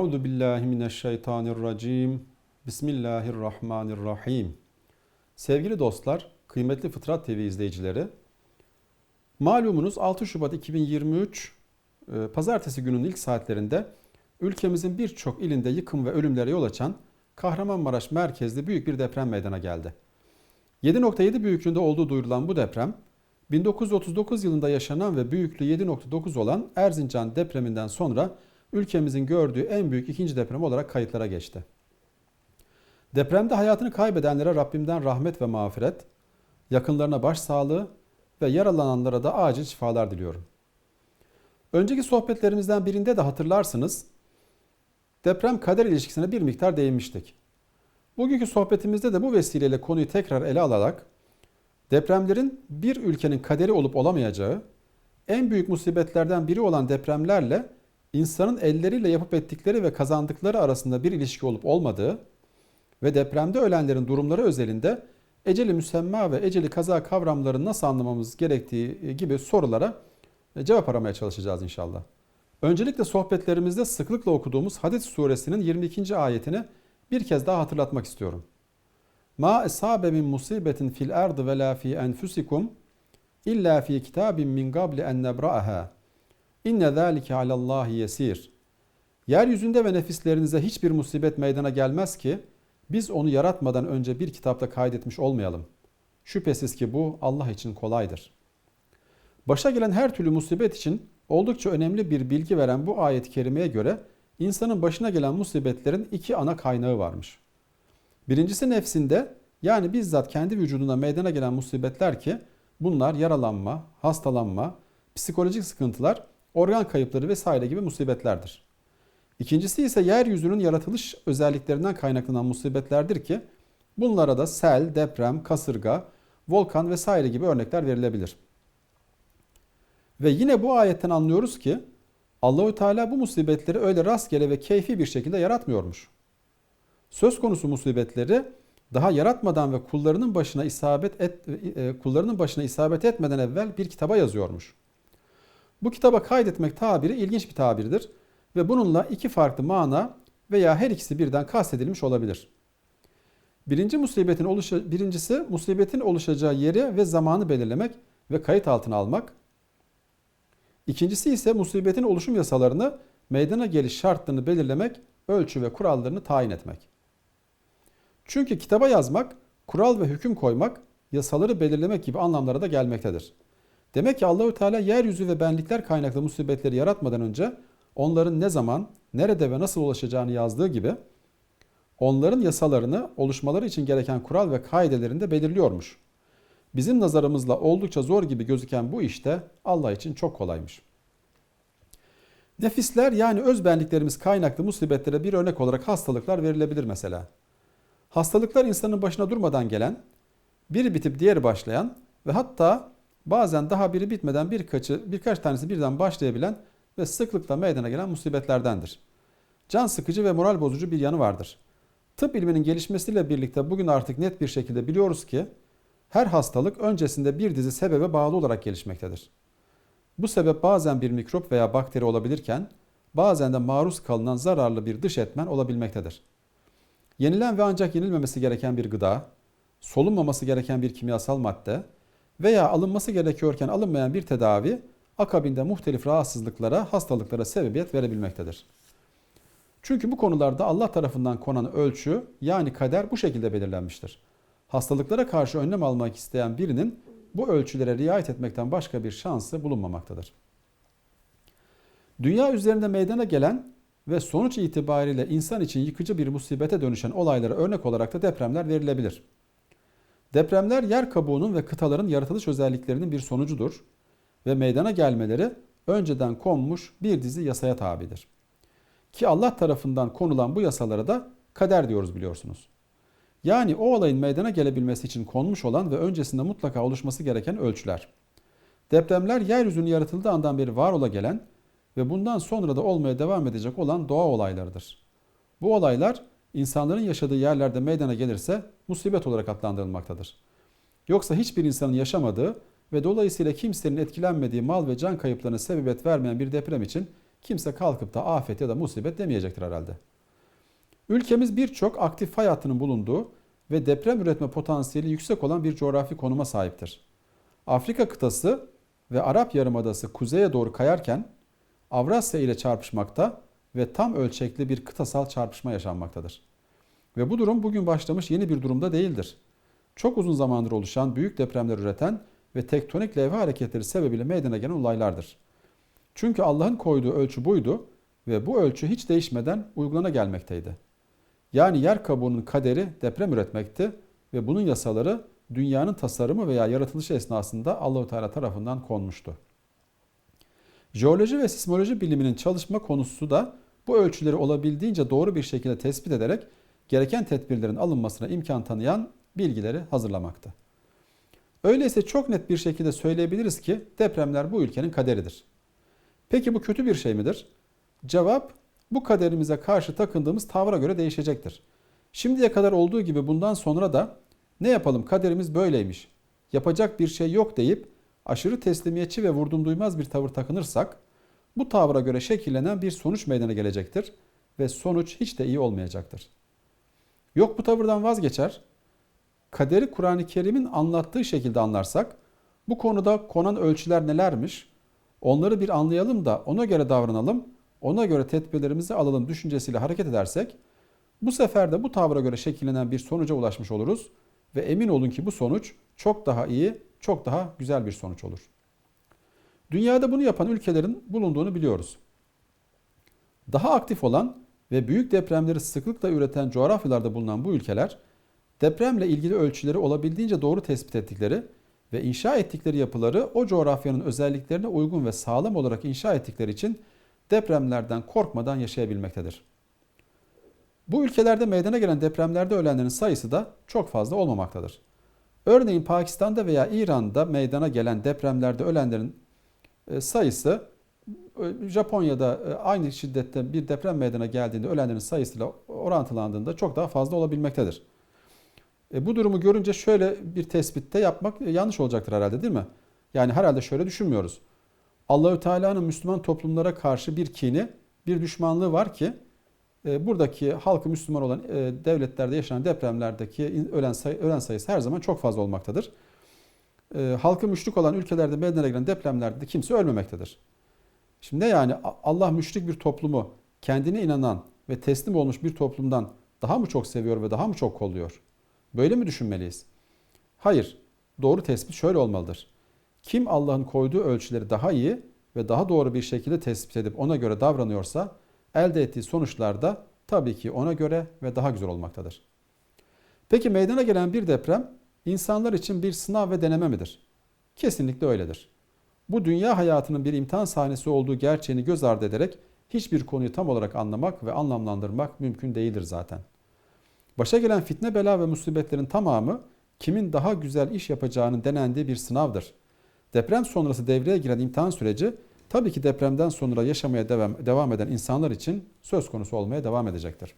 Euzu billahi mineşşeytanirracim. Bismillahirrahmanirrahim. Sevgili dostlar, kıymetli Fıtrat TV izleyicileri, malumunuz 6 Şubat 2023 e, Pazartesi günün ilk saatlerinde ülkemizin birçok ilinde yıkım ve ölümlere yol açan Kahramanmaraş merkezli büyük bir deprem meydana geldi. 7.7 büyüklüğünde olduğu duyurulan bu deprem 1939 yılında yaşanan ve büyüklüğü 7.9 olan Erzincan depreminden sonra ülkemizin gördüğü en büyük ikinci deprem olarak kayıtlara geçti. Depremde hayatını kaybedenlere Rabbimden rahmet ve mağfiret, yakınlarına başsağlığı ve yaralananlara da acil şifalar diliyorum. Önceki sohbetlerimizden birinde de hatırlarsınız deprem kader ilişkisine bir miktar değinmiştik. Bugünkü sohbetimizde de bu vesileyle konuyu tekrar ele alarak depremlerin bir ülkenin kaderi olup olamayacağı, en büyük musibetlerden biri olan depremlerle insanın elleriyle yapıp ettikleri ve kazandıkları arasında bir ilişki olup olmadığı ve depremde ölenlerin durumları özelinde eceli müsemma ve eceli kaza kavramlarını nasıl anlamamız gerektiği gibi sorulara cevap aramaya çalışacağız inşallah. Öncelikle sohbetlerimizde sıklıkla okuduğumuz Hadid suresinin 22. ayetini bir kez daha hatırlatmak istiyorum. Ma esabe min musibetin fil ardı ve la fi enfusikum illa fi kitabin min qabli en nebra'aha. İnne zâlike alallahi yesir. Yeryüzünde ve nefislerinize hiçbir musibet meydana gelmez ki biz onu yaratmadan önce bir kitapta kaydetmiş olmayalım. Şüphesiz ki bu Allah için kolaydır. Başa gelen her türlü musibet için oldukça önemli bir bilgi veren bu ayet-i kerimeye göre insanın başına gelen musibetlerin iki ana kaynağı varmış. Birincisi nefsinde yani bizzat kendi vücudunda meydana gelen musibetler ki bunlar yaralanma, hastalanma, psikolojik sıkıntılar, organ kayıpları vesaire gibi musibetlerdir. İkincisi ise yeryüzünün yaratılış özelliklerinden kaynaklanan musibetlerdir ki bunlara da sel, deprem, kasırga, volkan vesaire gibi örnekler verilebilir. Ve yine bu ayetten anlıyoruz ki Allahü Teala bu musibetleri öyle rastgele ve keyfi bir şekilde yaratmıyormuş. Söz konusu musibetleri daha yaratmadan ve kullarının başına isabet et, e, kullarının başına isabet etmeden evvel bir kitaba yazıyormuş. Bu kitaba kaydetmek tabiri ilginç bir tabirdir ve bununla iki farklı mana veya her ikisi birden kastedilmiş olabilir. Birinci musibetin oluşa, birincisi musibetin oluşacağı yeri ve zamanı belirlemek ve kayıt altına almak. İkincisi ise musibetin oluşum yasalarını, meydana geliş şartlarını belirlemek, ölçü ve kurallarını tayin etmek. Çünkü kitaba yazmak, kural ve hüküm koymak, yasaları belirlemek gibi anlamlara da gelmektedir. Demek ki Allahü Teala yeryüzü ve benlikler kaynaklı musibetleri yaratmadan önce onların ne zaman, nerede ve nasıl ulaşacağını yazdığı gibi onların yasalarını oluşmaları için gereken kural ve kaidelerini de belirliyormuş. Bizim nazarımızla oldukça zor gibi gözüken bu işte Allah için çok kolaymış. Nefisler yani öz benliklerimiz kaynaklı musibetlere bir örnek olarak hastalıklar verilebilir mesela. Hastalıklar insanın başına durmadan gelen, biri bitip diğeri başlayan ve hatta bazen daha biri bitmeden birkaçı, birkaç tanesi birden başlayabilen ve sıklıkla meydana gelen musibetlerdendir. Can sıkıcı ve moral bozucu bir yanı vardır. Tıp ilminin gelişmesiyle birlikte bugün artık net bir şekilde biliyoruz ki her hastalık öncesinde bir dizi sebebe bağlı olarak gelişmektedir. Bu sebep bazen bir mikrop veya bakteri olabilirken bazen de maruz kalınan zararlı bir dış etmen olabilmektedir. Yenilen ve ancak yenilmemesi gereken bir gıda, solunmaması gereken bir kimyasal madde veya alınması gerekiyorken alınmayan bir tedavi akabinde muhtelif rahatsızlıklara, hastalıklara sebebiyet verebilmektedir. Çünkü bu konularda Allah tarafından konan ölçü yani kader bu şekilde belirlenmiştir. Hastalıklara karşı önlem almak isteyen birinin bu ölçülere riayet etmekten başka bir şansı bulunmamaktadır. Dünya üzerinde meydana gelen ve sonuç itibariyle insan için yıkıcı bir musibete dönüşen olaylara örnek olarak da depremler verilebilir. Depremler yer kabuğunun ve kıtaların yaratılış özelliklerinin bir sonucudur ve meydana gelmeleri önceden konmuş bir dizi yasaya tabidir. Ki Allah tarafından konulan bu yasalara da kader diyoruz biliyorsunuz. Yani o olayın meydana gelebilmesi için konmuş olan ve öncesinde mutlaka oluşması gereken ölçüler. Depremler yeryüzünün yaratıldığı andan beri var ola gelen ve bundan sonra da olmaya devam edecek olan doğa olaylarıdır. Bu olaylar insanların yaşadığı yerlerde meydana gelirse musibet olarak adlandırılmaktadır. Yoksa hiçbir insanın yaşamadığı ve dolayısıyla kimsenin etkilenmediği mal ve can kayıplarına sebebiyet vermeyen bir deprem için kimse kalkıp da afet ya da musibet demeyecektir herhalde. Ülkemiz birçok aktif fay hattının bulunduğu ve deprem üretme potansiyeli yüksek olan bir coğrafi konuma sahiptir. Afrika kıtası ve Arap Yarımadası kuzeye doğru kayarken Avrasya ile çarpışmakta ve tam ölçekli bir kıtasal çarpışma yaşanmaktadır. Ve bu durum bugün başlamış yeni bir durumda değildir. Çok uzun zamandır oluşan büyük depremler üreten ve tektonik levha hareketleri sebebiyle meydana gelen olaylardır. Çünkü Allah'ın koyduğu ölçü buydu ve bu ölçü hiç değişmeden uygulana gelmekteydi. Yani yer kabuğunun kaderi deprem üretmekti ve bunun yasaları dünyanın tasarımı veya yaratılışı esnasında Allahu Teala tarafından konmuştu. Jeoloji ve sismoloji biliminin çalışma konusu da bu ölçüleri olabildiğince doğru bir şekilde tespit ederek gereken tedbirlerin alınmasına imkan tanıyan bilgileri hazırlamaktı. Öyleyse çok net bir şekilde söyleyebiliriz ki depremler bu ülkenin kaderidir. Peki bu kötü bir şey midir? Cevap bu kaderimize karşı takındığımız tavra göre değişecektir. Şimdiye kadar olduğu gibi bundan sonra da ne yapalım kaderimiz böyleymiş, yapacak bir şey yok deyip aşırı teslimiyetçi ve vurdum duymaz bir tavır takınırsak bu tavra göre şekillenen bir sonuç meydana gelecektir ve sonuç hiç de iyi olmayacaktır. Yok bu tavırdan vazgeçer, kaderi Kur'an-ı Kerim'in anlattığı şekilde anlarsak bu konuda konan ölçüler nelermiş onları bir anlayalım da ona göre davranalım, ona göre tedbirlerimizi alalım düşüncesiyle hareket edersek bu sefer de bu tavra göre şekillenen bir sonuca ulaşmış oluruz ve emin olun ki bu sonuç çok daha iyi, çok daha güzel bir sonuç olur. Dünyada bunu yapan ülkelerin bulunduğunu biliyoruz. Daha aktif olan ve büyük depremleri sıklıkla üreten coğrafyalarda bulunan bu ülkeler depremle ilgili ölçüleri olabildiğince doğru tespit ettikleri ve inşa ettikleri yapıları o coğrafyanın özelliklerine uygun ve sağlam olarak inşa ettikleri için depremlerden korkmadan yaşayabilmektedir. Bu ülkelerde meydana gelen depremlerde ölenlerin sayısı da çok fazla olmamaktadır. Örneğin Pakistan'da veya İran'da meydana gelen depremlerde ölenlerin sayısı e, Japonya'da e, aynı şiddette bir deprem meydana geldiğinde ölenlerin sayısıyla orantılandığında çok daha fazla olabilmektedir. E, bu durumu görünce şöyle bir tespitte yapmak yanlış olacaktır herhalde değil mi? Yani herhalde şöyle düşünmüyoruz. Allahü Teala'nın Müslüman toplumlara karşı bir kini, bir düşmanlığı var ki e, buradaki halkı Müslüman olan e, devletlerde yaşanan depremlerdeki ölen, say ölen sayısı her zaman çok fazla olmaktadır. E, halkı müşrik olan ülkelerde meydana gelen depremlerde de kimse ölmemektedir. Şimdi yani Allah müşrik bir toplumu kendine inanan ve teslim olmuş bir toplumdan daha mı çok seviyor ve daha mı çok kolluyor? Böyle mi düşünmeliyiz? Hayır. Doğru tespit şöyle olmalıdır. Kim Allah'ın koyduğu ölçüleri daha iyi ve daha doğru bir şekilde tespit edip ona göre davranıyorsa elde ettiği sonuçlar da tabii ki ona göre ve daha güzel olmaktadır. Peki meydana gelen bir deprem insanlar için bir sınav ve deneme midir? Kesinlikle öyledir. Bu dünya hayatının bir imtihan sahnesi olduğu gerçeğini göz ardı ederek hiçbir konuyu tam olarak anlamak ve anlamlandırmak mümkün değildir zaten. Başa gelen fitne, bela ve musibetlerin tamamı kimin daha güzel iş yapacağının denendiği bir sınavdır. Deprem sonrası devreye giren imtihan süreci tabii ki depremden sonra yaşamaya devam, devam eden insanlar için söz konusu olmaya devam edecektir.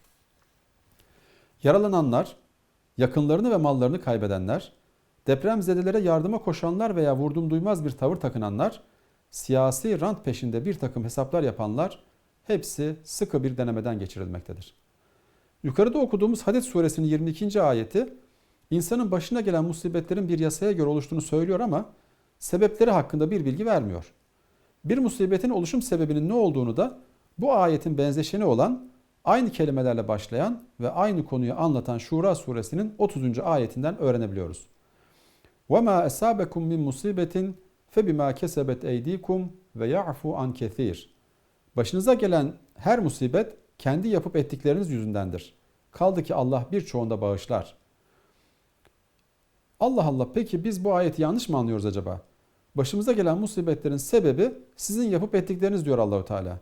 Yaralananlar, yakınlarını ve mallarını kaybedenler, depremzedelere yardıma koşanlar veya vurdum duymaz bir tavır takınanlar, siyasi rant peşinde bir takım hesaplar yapanlar hepsi sıkı bir denemeden geçirilmektedir. Yukarıda okuduğumuz Hadid suresinin 22. ayeti insanın başına gelen musibetlerin bir yasaya göre oluştuğunu söylüyor ama sebepleri hakkında bir bilgi vermiyor. Bir musibetin oluşum sebebinin ne olduğunu da bu ayetin benzeşeni olan aynı kelimelerle başlayan ve aynı konuyu anlatan Şura suresinin 30. ayetinden öğrenebiliyoruz. وَمَا أَسَابَكُمْ مِنْ مُصِيبَةٍ فَبِمَا كَسَبَتْ اَيْد۪يكُمْ وَيَعْفُوا عَنْ كَثِيرٍ Başınıza gelen her musibet kendi yapıp ettikleriniz yüzündendir. Kaldı ki Allah birçoğunda bağışlar. Allah Allah peki biz bu ayeti yanlış mı anlıyoruz acaba? Başımıza gelen musibetlerin sebebi sizin yapıp ettikleriniz diyor Allahu Teala.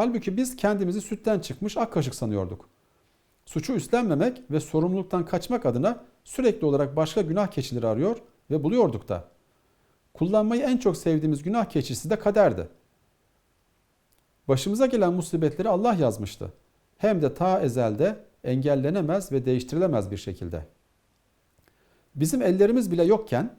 Halbuki biz kendimizi sütten çıkmış ak kaşık sanıyorduk. Suçu üstlenmemek ve sorumluluktan kaçmak adına sürekli olarak başka günah keçileri arıyor ve buluyorduk da. Kullanmayı en çok sevdiğimiz günah keçisi de kaderdi. Başımıza gelen musibetleri Allah yazmıştı. Hem de ta ezelde engellenemez ve değiştirilemez bir şekilde. Bizim ellerimiz bile yokken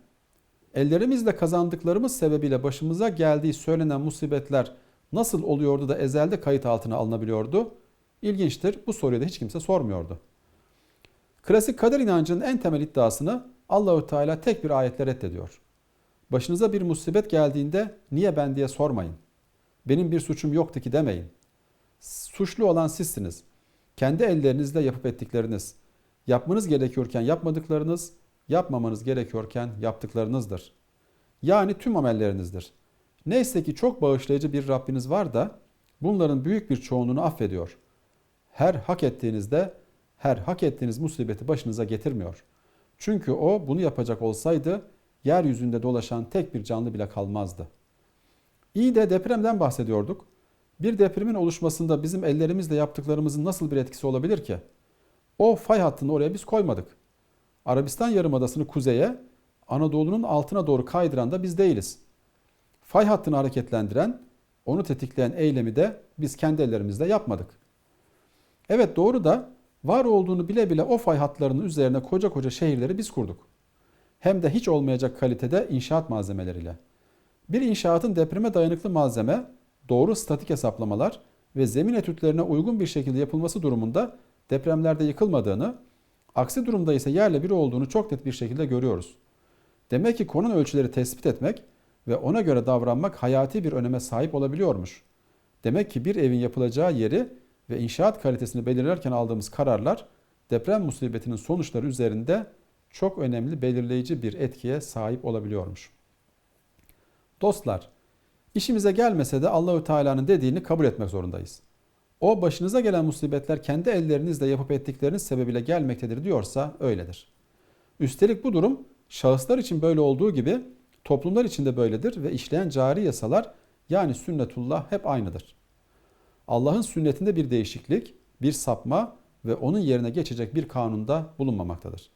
ellerimizle kazandıklarımız sebebiyle başımıza geldiği söylenen musibetler nasıl oluyordu da ezelde kayıt altına alınabiliyordu? İlginçtir. Bu soruyu da hiç kimse sormuyordu. Klasik kader inancının en temel iddiasını Allahü Teala tek bir ayetle reddediyor. Başınıza bir musibet geldiğinde niye ben diye sormayın. Benim bir suçum yoktu ki demeyin. Suçlu olan sizsiniz. Kendi ellerinizle yapıp ettikleriniz. Yapmanız gerekiyorken yapmadıklarınız, yapmamanız gerekiyorken yaptıklarınızdır. Yani tüm amellerinizdir. Neyse ki çok bağışlayıcı bir Rabbiniz var da bunların büyük bir çoğunluğunu affediyor. Her hak ettiğinizde her hak ettiğiniz musibeti başınıza getirmiyor. Çünkü o bunu yapacak olsaydı yeryüzünde dolaşan tek bir canlı bile kalmazdı. İyi de depremden bahsediyorduk. Bir depremin oluşmasında bizim ellerimizle yaptıklarımızın nasıl bir etkisi olabilir ki? O fay hattını oraya biz koymadık. Arabistan Yarımadası'nı kuzeye, Anadolu'nun altına doğru kaydıran da biz değiliz. Fay hattını hareketlendiren, onu tetikleyen eylemi de biz kendi ellerimizle yapmadık. Evet doğru da var olduğunu bile bile o fay hatlarının üzerine koca koca şehirleri biz kurduk. Hem de hiç olmayacak kalitede inşaat malzemeleriyle. Bir inşaatın depreme dayanıklı malzeme, doğru statik hesaplamalar ve zemin etütlerine uygun bir şekilde yapılması durumunda depremlerde yıkılmadığını, aksi durumda ise yerle bir olduğunu çok net bir şekilde görüyoruz. Demek ki konun ölçüleri tespit etmek ve ona göre davranmak hayati bir öneme sahip olabiliyormuş. Demek ki bir evin yapılacağı yeri ve inşaat kalitesini belirlerken aldığımız kararlar deprem musibetinin sonuçları üzerinde çok önemli belirleyici bir etkiye sahip olabiliyormuş. Dostlar, işimize gelmese de Allahü Teala'nın dediğini kabul etmek zorundayız. O başınıza gelen musibetler kendi ellerinizle yapıp ettikleriniz sebebiyle gelmektedir diyorsa öyledir. Üstelik bu durum şahıslar için böyle olduğu gibi toplumlar için de böyledir ve işleyen cari yasalar yani sünnetullah hep aynıdır. Allah'ın sünnetinde bir değişiklik, bir sapma ve onun yerine geçecek bir kanunda bulunmamaktadır.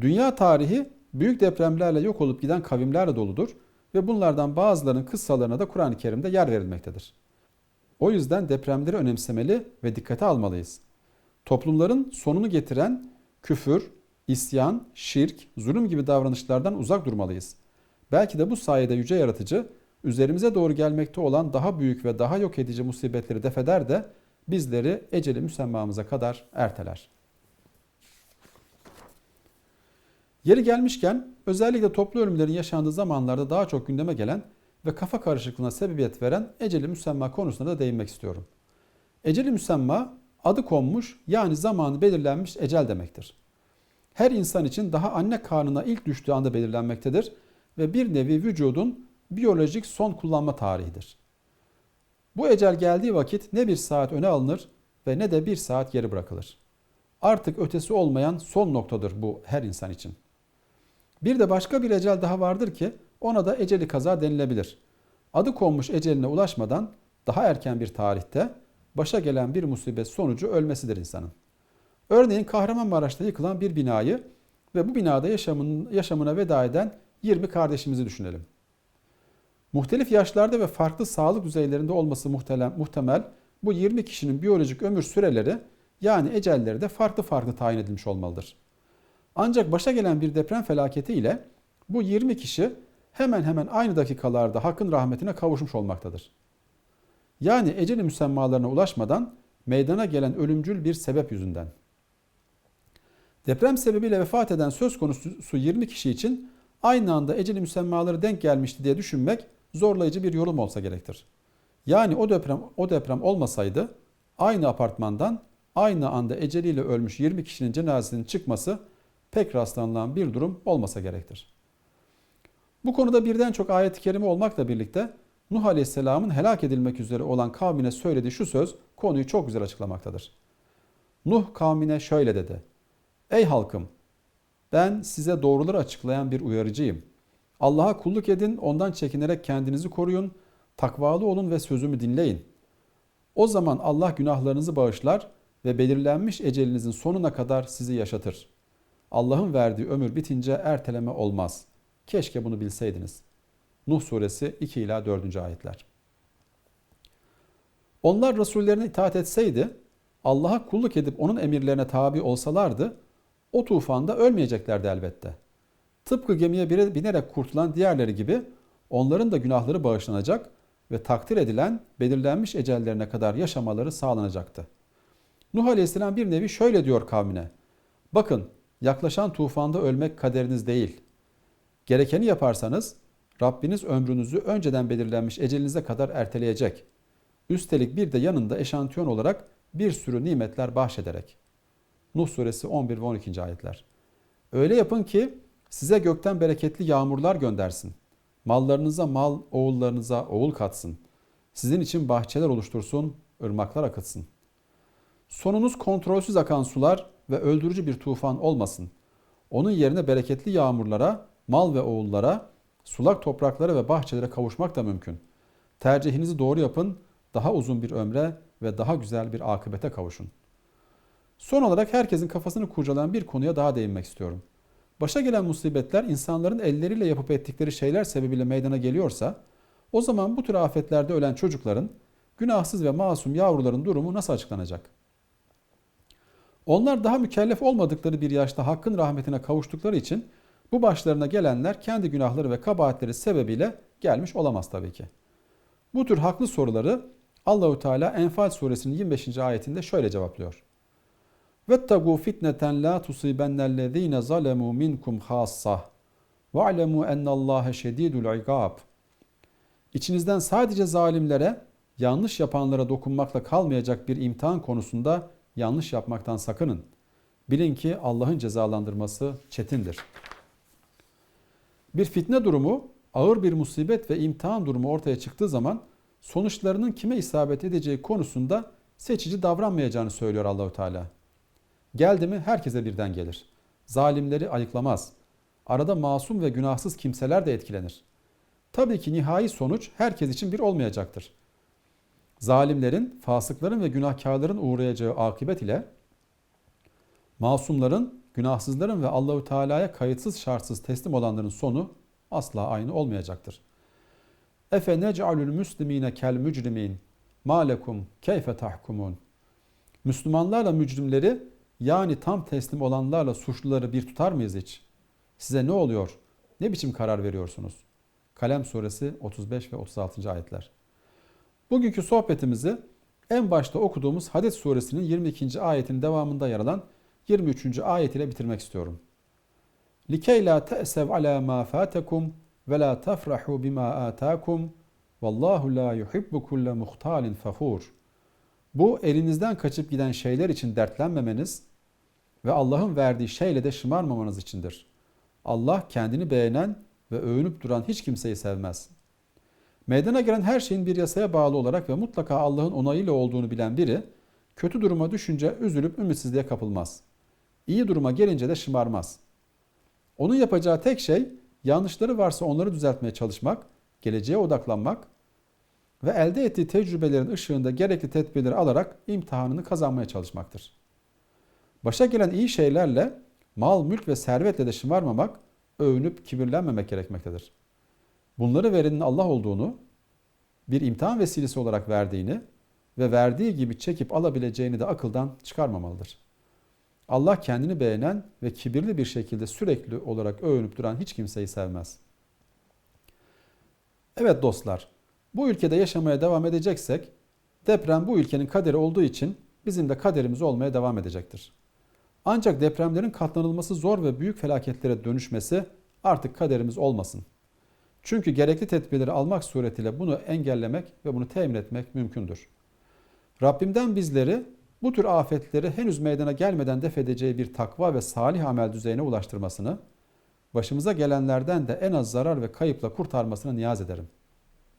Dünya tarihi büyük depremlerle yok olup giden kavimlerle doludur ve bunlardan bazılarının kıssalarına da Kur'an-ı Kerim'de yer verilmektedir. O yüzden depremleri önemsemeli ve dikkate almalıyız. Toplumların sonunu getiren küfür, isyan, şirk, zulüm gibi davranışlardan uzak durmalıyız. Belki de bu sayede yüce yaratıcı üzerimize doğru gelmekte olan daha büyük ve daha yok edici musibetleri defeder de bizleri eceli müsemmamıza kadar erteler. Yeri gelmişken özellikle toplu ölümlerin yaşandığı zamanlarda daha çok gündeme gelen ve kafa karışıklığına sebebiyet veren eceli müsemma konusuna da değinmek istiyorum. Eceli müsemma adı konmuş yani zamanı belirlenmiş ecel demektir. Her insan için daha anne karnına ilk düştüğü anda belirlenmektedir ve bir nevi vücudun biyolojik son kullanma tarihidir. Bu ecel geldiği vakit ne bir saat öne alınır ve ne de bir saat geri bırakılır. Artık ötesi olmayan son noktadır bu her insan için. Bir de başka bir ecel daha vardır ki ona da eceli kaza denilebilir. Adı konmuş eceline ulaşmadan daha erken bir tarihte başa gelen bir musibet sonucu ölmesidir insanın. Örneğin Kahramanmaraş'ta yıkılan bir binayı ve bu binada yaşamın, yaşamına veda eden 20 kardeşimizi düşünelim. Muhtelif yaşlarda ve farklı sağlık düzeylerinde olması muhtemel, muhtemel bu 20 kişinin biyolojik ömür süreleri yani ecelleri de farklı farklı tayin edilmiş olmalıdır. Ancak başa gelen bir deprem felaketi ile bu 20 kişi hemen hemen aynı dakikalarda hakkın rahmetine kavuşmuş olmaktadır. Yani eceli müsemmalarına ulaşmadan meydana gelen ölümcül bir sebep yüzünden. Deprem sebebiyle vefat eden söz konusu 20 kişi için aynı anda eceli müsemmaları denk gelmişti diye düşünmek zorlayıcı bir yorum olsa gerektir. Yani o deprem o deprem olmasaydı aynı apartmandan aynı anda eceliyle ölmüş 20 kişinin cenazesinin çıkması pek rastlanılan bir durum olmasa gerektir. Bu konuda birden çok ayet-i kerime olmakla birlikte Nuh Aleyhisselam'ın helak edilmek üzere olan kavmine söylediği şu söz konuyu çok güzel açıklamaktadır. Nuh kavmine şöyle dedi. Ey halkım ben size doğruları açıklayan bir uyarıcıyım. Allah'a kulluk edin, ondan çekinerek kendinizi koruyun, takvalı olun ve sözümü dinleyin. O zaman Allah günahlarınızı bağışlar ve belirlenmiş ecelinizin sonuna kadar sizi yaşatır. Allah'ın verdiği ömür bitince erteleme olmaz. Keşke bunu bilseydiniz. Nuh suresi 2 ila 4. ayetler. Onlar rasullerine itaat etseydi, Allah'a kulluk edip onun emirlerine tabi olsalardı, o tufanda ölmeyeceklerdi elbette. Tıpkı gemiye binerek kurtulan diğerleri gibi onların da günahları bağışlanacak, ve takdir edilen belirlenmiş ecellerine kadar yaşamaları sağlanacaktı. Nuh Aleyhisselam bir nevi şöyle diyor kavmine. Bakın yaklaşan tufanda ölmek kaderiniz değil. Gerekeni yaparsanız Rabbiniz ömrünüzü önceden belirlenmiş ecelinize kadar erteleyecek. Üstelik bir de yanında eşantiyon olarak bir sürü nimetler bahşederek. Nuh suresi 11 ve 12. ayetler. Öyle yapın ki size gökten bereketli yağmurlar göndersin. Mallarınıza mal, oğullarınıza oğul katsın. Sizin için bahçeler oluştursun, ırmaklar akıtsın. Sonunuz kontrolsüz akan sular ve öldürücü bir tufan olmasın. Onun yerine bereketli yağmurlara, mal ve oğullara, sulak topraklara ve bahçelere kavuşmak da mümkün. Tercihinizi doğru yapın, daha uzun bir ömre ve daha güzel bir akıbete kavuşun. Son olarak herkesin kafasını kurcalayan bir konuya daha değinmek istiyorum. Başa gelen musibetler insanların elleriyle yapıp ettikleri şeyler sebebiyle meydana geliyorsa, o zaman bu tür afetlerde ölen çocukların, günahsız ve masum yavruların durumu nasıl açıklanacak? Onlar daha mükellef olmadıkları bir yaşta hakkın rahmetine kavuştukları için bu başlarına gelenler kendi günahları ve kabahatleri sebebiyle gelmiş olamaz tabii ki. Bu tür haklı soruları Allahu Teala Enfal suresinin 25. ayetinde şöyle cevaplıyor. Vettegu fitneten la tusibennellezine zalemu minkum hassah. Ve'lemu ennallâhe şedîdul igab. İçinizden sadece zalimlere, yanlış yapanlara dokunmakla kalmayacak bir imtihan konusunda yanlış yapmaktan sakının. Bilin ki Allah'ın cezalandırması çetindir. Bir fitne durumu, ağır bir musibet ve imtihan durumu ortaya çıktığı zaman sonuçlarının kime isabet edeceği konusunda seçici davranmayacağını söylüyor Allahu Teala. Geldi mi herkese birden gelir. Zalimleri ayıklamaz. Arada masum ve günahsız kimseler de etkilenir. Tabii ki nihai sonuç herkes için bir olmayacaktır. Zalimlerin, fasıkların ve günahkarların uğrayacağı akıbet ile masumların, günahsızların ve Allahü Teala'ya kayıtsız şartsız teslim olanların sonu asla aynı olmayacaktır. Efe nec'alül müslimine kel mücrimin ma lekum keyfe tahkumun. Müslümanlarla mücrimleri yani tam teslim olanlarla suçluları bir tutar mıyız hiç? Size ne oluyor? Ne biçim karar veriyorsunuz? Kalem suresi 35 ve 36. ayetler. Bugünkü sohbetimizi en başta okuduğumuz Hadid suresinin 22. ayetin devamında yer alan 23. ayet ile bitirmek istiyorum. لِكَيْ لَا تَأْسَوْ عَلَى مَا فَاتَكُمْ وَلَا تَفْرَحُوا بِمَا آتَاكُمْ وَاللّٰهُ لَا يُحِبُّ كُلَّ مُخْتَالٍ فَخُورٍ bu elinizden kaçıp giden şeyler için dertlenmemeniz ve Allah'ın verdiği şeyle de şımarmamanız içindir. Allah kendini beğenen ve övünüp duran hiç kimseyi sevmez. Meydana gelen her şeyin bir yasaya bağlı olarak ve mutlaka Allah'ın onayıyla olduğunu bilen biri, kötü duruma düşünce üzülüp ümitsizliğe kapılmaz. İyi duruma gelince de şımarmaz. Onun yapacağı tek şey yanlışları varsa onları düzeltmeye çalışmak, geleceğe odaklanmak ve elde ettiği tecrübelerin ışığında gerekli tedbirleri alarak imtihanını kazanmaya çalışmaktır. Başa gelen iyi şeylerle, mal, mülk ve servetle de şımarmamak, övünüp kibirlenmemek gerekmektedir. Bunları verenin Allah olduğunu, bir imtihan vesilesi olarak verdiğini ve verdiği gibi çekip alabileceğini de akıldan çıkarmamalıdır. Allah kendini beğenen ve kibirli bir şekilde sürekli olarak övünüp duran hiç kimseyi sevmez. Evet dostlar, bu ülkede yaşamaya devam edeceksek deprem bu ülkenin kaderi olduğu için bizim de kaderimiz olmaya devam edecektir. Ancak depremlerin katlanılması zor ve büyük felaketlere dönüşmesi artık kaderimiz olmasın. Çünkü gerekli tedbirleri almak suretiyle bunu engellemek ve bunu temin etmek mümkündür. Rabbimden bizleri bu tür afetleri henüz meydana gelmeden def edeceği bir takva ve salih amel düzeyine ulaştırmasını, başımıza gelenlerden de en az zarar ve kayıpla kurtarmasını niyaz ederim.